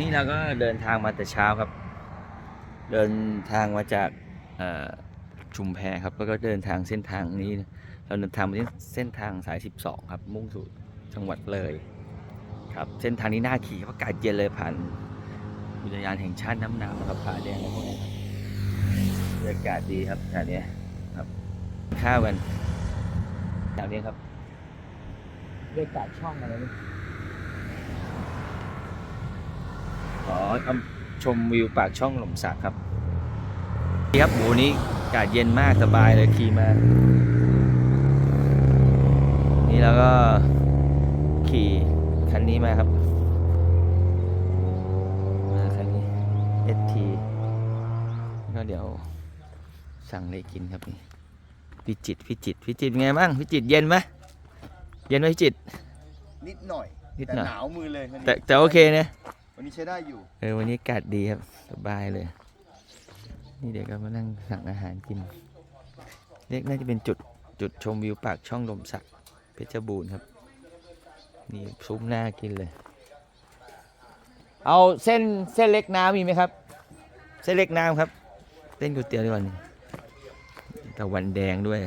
นี่เราก็เดินทางมาแต่เช้าครับ เดินทางมาจากชุมแพครับแล้วก็เดินทางเส้นทางนี้ เราเดินทางมาที่เส้นทางสาย 12 ครับ มุ่งสู่จังหวัดเลยครับ เส้นทางนี้น่าขี่เพราะอากาศเย็นเลยผ่านอุทยานแห่งชาติน้ำหนาวครับผาแดงอะไรพวกนี้บรรยากาศดีครับแถวนี้ครับข้าวกันแถวนี้ครับบรรยากาศช่องอะไรนี่ ขอชมวิวปากช่องหล่มสักครับนี่ครับโหนี้อากาศเย็นมากสบายเลยขี่มา นี่แล้วก็ขี่คันนี้มาครับมาคันนี้ ST ก็เดี๋ยวสั่งอะไรกินครับนี่พิจิตรพิจิตรพิจิตรไงบ้างพิจิตรเย็นไหมเย็นไหมพิจิตรนิดหน่อยนิดแต่หน่อยหนาวมือเลยวันนี้แต่แต่โอเคนะ วันนี้ใช้ได้อยู่ เออวันนี้อากาศดีครับสบายเลย นี่เดี๋ยวก็มานั่งสั่งอาหารกิน เรียกน่าจะเป็นจุดจุดชมวิวปากช่องลมสักเพชรบูรณ์ครับ นี่ซุ้มหน้ากินเลย เอาเส้นเส้นเล็กน้ำมีไหมครับ เส้นเล็กน้ำครับเส้นก๋วยเตี๋ยวดีกว่านี่ตะวันแดงด้วย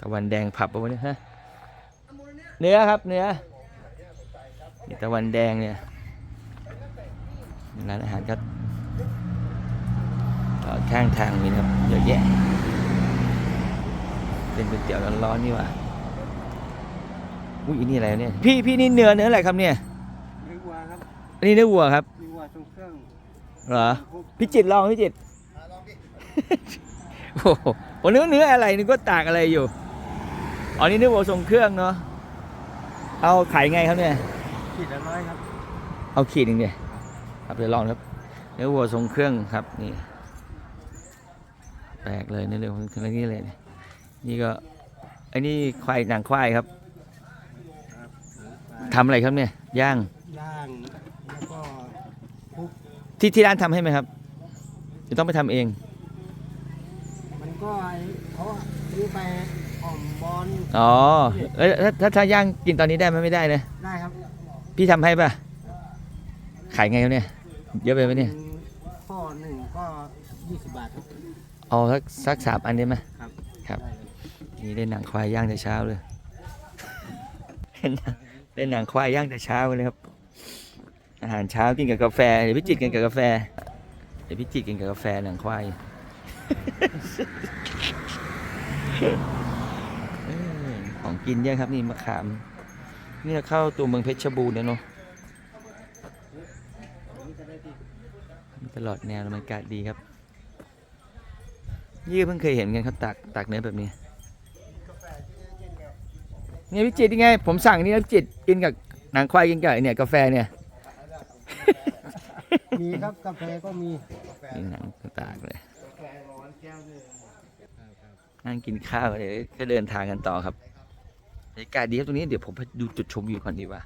ตะวันแดงผับปะวะเนี่ยฮะเนื้อครับเนื้อนี่ตะวันแดงเนี่ย ร้านอาหารก็ต่อข้างทางมีนะครับเยอะแยะ เป็นก๋วยเตี๋ยวร้อนๆนี่หว่าอุ้ยอันนี่อะไรเนี่ย พี่พี่นี่เนื้อเนื้ออะไรครับเนี่ยไม่วัวครับอันนี้เนื้อวัวครับมีวัวตรงเครื่องเหรอพี่จิตรลองพี่จิตรลองดิโอ้โหผมนึกว่าเนื้ออะไรนึกว่าตากอะไรอยู่อ๋อนี่เนื้อวัวทรงเครื่องเนาะเอาขายไงครับเนี่ยขีดละร้อยครับ เอาขีดหนึ่งเนี่ย ครับเดี๋ยวลองครับเนื้อวัวทรงเครื่องครับนี่แปลกเลยเนื้อวัวทรงเครื่องนี่เลยเนี่ยนี่ก็ไอ้นี่ควายหนังควายครับทำอะไรครับเนี่ยย่างย่างแล้วก็ที่ที่ร้านทำให้ไหมครับหรือต้องไปทำเอง มันก็ไอ้เขาซื้อไปอ่อมบอลอ๋อเอ้ยถ้าถ้าถ้าย่างกินตอนนี้ได้ไหมไม่ได้นะได้ครับ พี่ทำให้ป่ะขายไงครับเนี่ย เยอะไปไหมเนี่ย ข้อหนึ่งก็ยี่สิบบาทครับ เอาสักสักสามอันได้ไหมครับ ครับได้เลยนี่ได้หนังควายย่างแต่เช้าเลยได้หนังควายย่างแต่เช้าเลยครับ อาหารเช้ากินกับกาแฟเดี๋ยวพี่จิตรกินกับกาแฟเดี๋ยวพี่จิตรกินกับกาแฟหนังควายเออของกินเยอะครับนี่มะขามนี่เราเข้าตัวเมืองเพชรบูรณ์แล้วเนาะมี ตลอดแนวแล้วมันอากาศดีครับนี่ก็เพิ่งเคยเห็นกันเขาตักตักเนื้อแบบนี้เนี่ยพี่จิตรยังไง ผมสั่งนี่นะพี่จิตรกินกับหนังควายกินกับไอ้เนี่ยกาแฟเนี่ย มีครับกาแฟก็มีนี่หนังตากเลยนั่งกินข้าวเลยก็เดินทางกันต่อครับบรรยากาศดีครับตรงนี้เดี๋ยวผมไปดูจุดชมวิวก่อนดีกว่า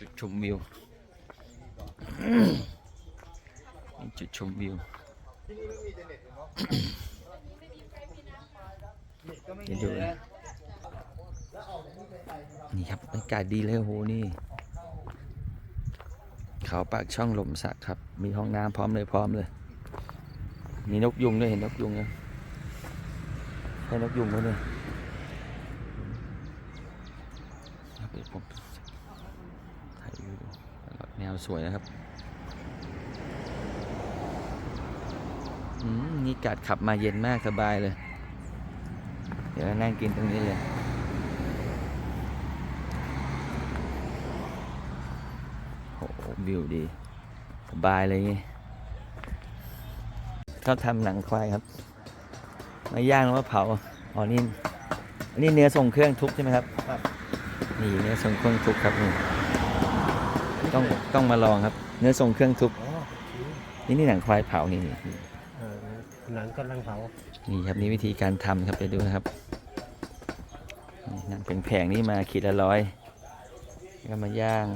จุดชมวิวนี่ จุดชมวิวเดี๋ยวดูนะนี่ครับบรรยากาศดีเลยโหนี่ เขาปากช่องหล่มสักครับ มีห้องน้ำพร้อมเลยพร้อมเลย มีนกยุงด้วยเห็นนกยุงยังใช่นกยุงไหมเนี่ยครับเดี๋ยวผมถ่ายวิวดูแนว สวยนะครับอืมนี่กาดขับมาเย็นมากสบายเลย เดี๋ยวนั่งกินตรงนี้เลยโอ้โหวิวดี สบายเลยไงเขาทำหนังควายครับ มาย่างแล้วมาเผา อ๋อนี่อันนี้เนื้อทรงเครื่องทุบใช่ไหมครับ นี่เนื้อทรงเครื่องทุบครับนี่ ต้องต้องมาลองครับ เนื้อทรงเครื่องทุบ นี่นี่หนังควายเผานี่นี่นี่หนังกำลังเผา นี่ครับนี่วิธีการทำครับไปดูนะครับนี่หนังเป็นแผงๆนี่มาขีดละร้อยแล้วก็มาย่าง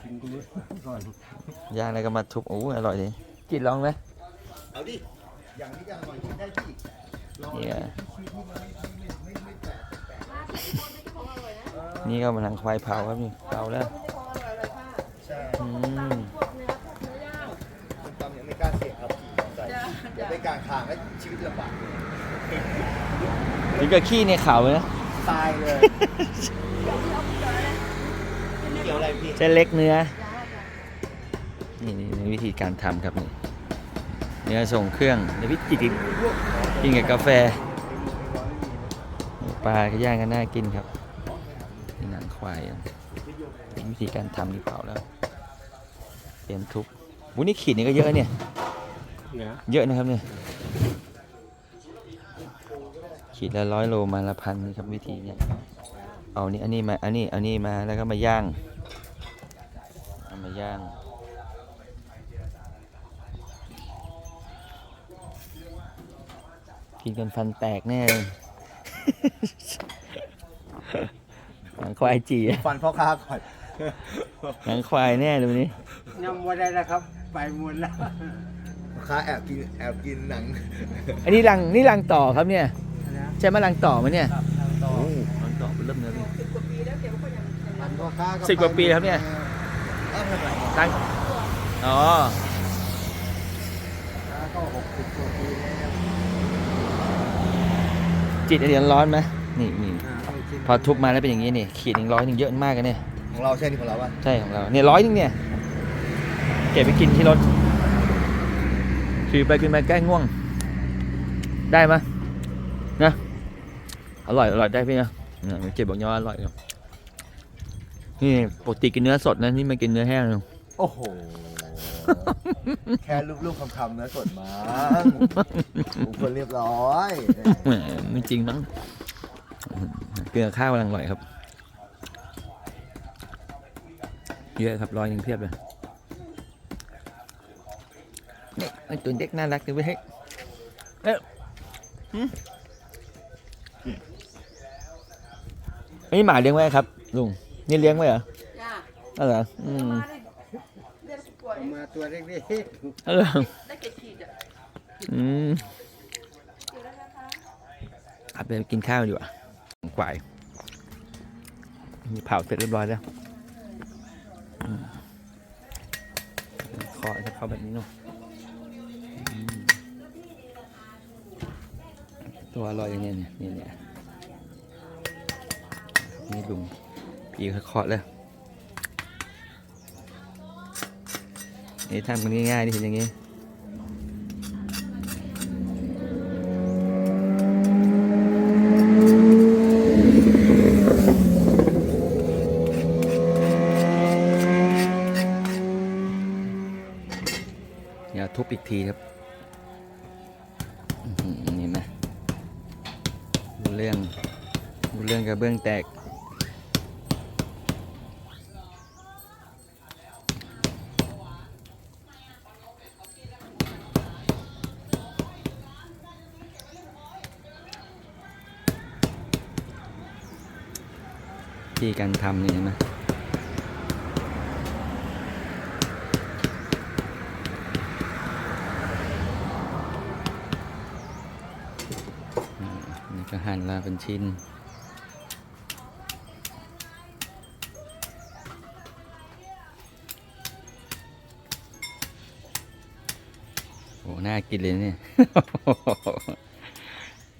ชิมดูก่อนย่างแล้วก็มาทุบโอ้อร่อยเลยกินลองไหมเอาดิอย่างนี้ก็อร่อยกินได้ที่เนี่ยนี่ก็มันหนังควายเผาครับนี่เผาแล้ว อืมตอนนี้ไม่กล้าเสี่ยงครับขี่อเตอไดี๋ปกลางทางแล้ชีวิตลำบากเลยถึกับขี้ในเขาเลยนะตายเลยเะเเล็กเนื้อนี่นี่วิธีการทำครับนี่เนื้อส่งเครื่องเดี๋ยวพี่จิตกินกับกาแฟปลาขย่างก็น่ากินครับหนังควายวิธีการทำดีเผาแล้ว เตรียมทุบวุ้นี่ขีดนี่ก็เยอะเนี่ยเยอะนะครับเนี่ย ขีดละร้อยโลมาละพันนี่ครับวิธีเนี่ย เอานี่อันนี้มา อันนี้อันนี้มา แล้วก็มาย่าง เอามาย่าง กินกันฟันแตกแน่เลย หนังควายจีอะ ฟันพ่อค้าก่อน หนังควายแน่เลยวันนี้ ยังไม่ได้แล้วครับ ไปหมดแล้วพ่อค้าแอบกินแอบกินหนังอันนี้รังนี่รังต่อครับเนี่ย นะใช่ไหมรังต่อไหมเนี่ย ครับทางต่อรังต่อเริ่มเลยพี่ฟันพ่อค้าสิบกว่าปีแล้วครับเนี่ยเอ้าไม่เป็นไรรังอ๋อก็หกสิบกว่าปีแล้วจิตอันนี้ร้อนไหมนี่นี่อ่าเอาไปกินพอทุบมาแล้วเป็นอย่างนี้นี่ ขีดหนึ่งร้อยหนึ่งเยอะมากกันเนี่ย ของเราใช่นี่ของเราป่ะใช่ของเราเนี่ยร้อยหนึงเนี่ยเก็บไปกินที่รถขี่ไปกินไปใกล้ง่วง ได้ไหมยนะอร่อยอร่อยได้พี่นะเนี่ยเจ็บบอกยออร่อยครับนี่ปกติกินเนื้อสดนะนี่มากินเนื้อแห้งเลยโอ้โหแค่รูปๆคำๆนะสดมั้งผมคนเรียบร้อยแหมไม่จริงมั้งกินกับข้าวกำลังอร่อยครับ เยอะครับร้อยหนึ่งเพียบเลย นี่ไอตัวเด็กน่ารักเลยเว้ยเฮ้ยเอ้ยหืมอันนี้หมาเลี้ยงไว้ครับลุงนี่เลี้ยงไว้เหรอจ้าอ๋อเหรออืมมาเลยเรียกผู้ป่วยมาตัวเล็กอ๋อเหรอได้เจ็ดขีดอะอืมเดี๋ยวแล้วนะคะขับไปกินข้าวดีกว่าควายมีเผาเสร็จเรียบร้อยแล้วอืมขอจะเข้าแบบนี้เนาะ ตัวอร่อยอย่างเนี้ยเนี่ยนี่เนี่ยนี่ลุงพี่เขาเคาะแล้วนี่ทำมันง่ายๆนี่เห็นอย่างงี้เดี๋ยวทุบอีกทีครับ เรื่องเรื่องกระเบื้องแตก ที่การทำนี่เห็นไหม นี่ก็ หั่นล้วเป็นชิ้น โอ้น่ากินเลยเนี่ย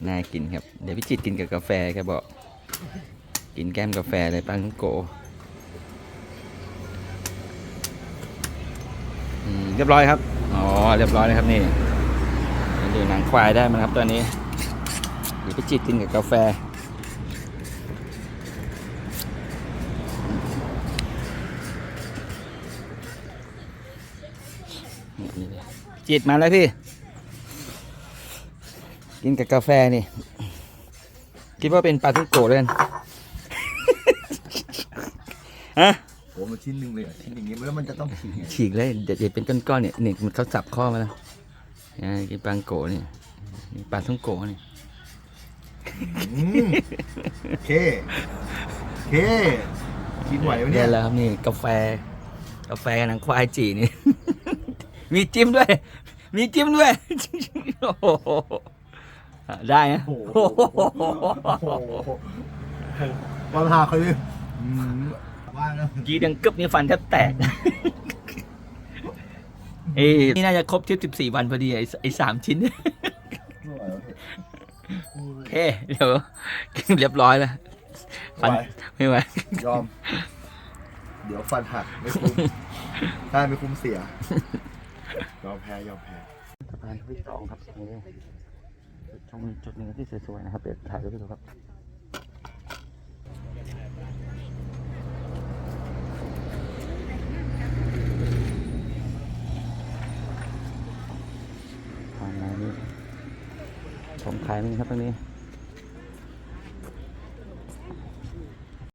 น่ากินครับ เดี๋ยวพี่จิตกินกับกาแฟแกบอก กินแก้มกาแฟเลยปังโกเรียบร้อยครับ อ๋อ เรียบร้อยนะครับนี่ดูหนังควายได้มั้ยครับตัวนี้ ดี๋ยวไปจิตกินกับกาแฟนี่ๆจิตมาแล้วพี่ กินกับกาแฟนี่ คิดว่าเป็นปลาทุกโกะเลยกันฮะโอ้มันชิ้นหนึ่งเลยเหรอชิ้นอย่างงี้แล้วมันจะต้องฉีกไงฉีกเลยเดี๋ยวเดี๋ยวเป็นก้อนๆเนี่ยนี่มันเขาสับข้อมาแล้วอ่ากินปลาโกะนี่นี่ปลาท่องโกะนี่ อืมโอเคโอเคกินไหวไหมเนี่เนี่ยยแหละครับนี่กาแฟ กาแฟหนังควายจีนี่ มีจิ้มด้วย มีจิ้มด้วย โอ้โหอะได้นะโอ้โหโอ้โหโอ้โหวันหาเขาดิอืมว่างนะยีดังกึบนี่ฟันแทบแตก เอ้ยนี่น่าจะครบเทียบ14วันพอดีไอ้ไอ้สามชิ้น โอเค เดี๋ยวเรียบร้อยแล้วฟันไหวไม่ไหวยอม เดี๋ยวฟันหักไม่คุ้มได้ไม่คุ้มเสีย ยอมแพ้ยอมแพ้สะพานที่สองครับตรงนี้จุดชมจุดหนึ่งที่สวยๆนะครับเดี๋ยวถ่ายรูปให้ดูครับ ทางไหนนี่ผมขายนี่ครับตรงนี้